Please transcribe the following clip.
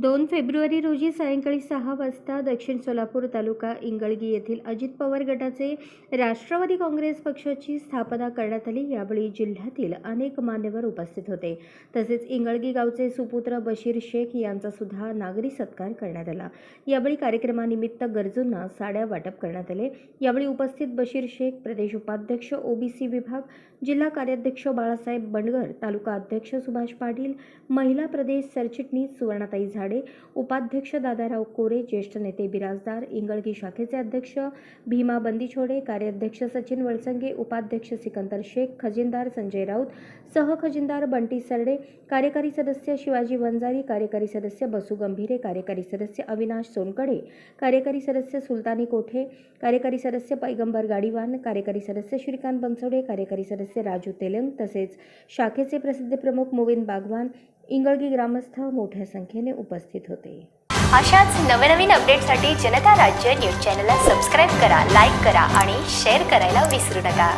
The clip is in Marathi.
दोन फेब्रुवारी रोजी सायंकाळी सहा वाजता दक्षिण सोलापूर तालुका इंगळगी येथील अजित पवार गटाचे राष्ट्रवादी काँग्रेस पक्षाची स्थापना करण्यात आली. यावेळी जिल्ह्यातील अनेक मान्यवर उपस्थित होते. तसेच इंगळगी गावचे सुपुत्र बशीर शेख यांचा सुद्धा नागरी सत्कार करण्यात आला. यावेळी कार्यक्रमानिमित्त गरजूंना साड्या वाटप करण्यात आले. यावेळी उपस्थित बशीर शेख प्रदेश उपाध्यक्ष ओबीसी विभाग जिल्हा कार्याध्यक्ष बाळासाहेब बंडगर तालुका अध्यक्ष सुभाष पाटील महिला प्रदेश सरचिटणीस सुवर्णाताई झाड उपाध्यक्ष दादाराव कोरे ज्येष्ठ नेते बिराजदार इंगळगी शाखेचे अध्यक्ष भीमा बंदीछोडे कार्याध्यक्ष सचिन वळसंगे उपाध्यक्ष सिकंदर शेख खजिनदार संजय राऊत सहखजिनदार बंटी सरडे कार्यकारी सदस्य शिवाजी वंजारी कार्यकारी सदस्य बसू गंभीरे कार्यकारी सदस्य अविनाश सोनकडे कार्यकारी सदस्य सुलतानी कोठे कार्यकारी सदस्य पैगंबर गाडीवान कार्यकारी सदस्य श्रीकांत बनसोडे कार्यकारी सदस्य राजू तेलंग तसेच शाखेचे प्रसिद्ध प्रमुख मोविंद बागवान इंगळगी ग्रामस्थ मोठ्या संख्येने उपस्थित होते. अशाच नवनवीन अपडेटसाठी जनता राज्य न्यूज चॅनलला सबस्क्राईब करा लाईक करा आणि शेअर करायला विसरू नका.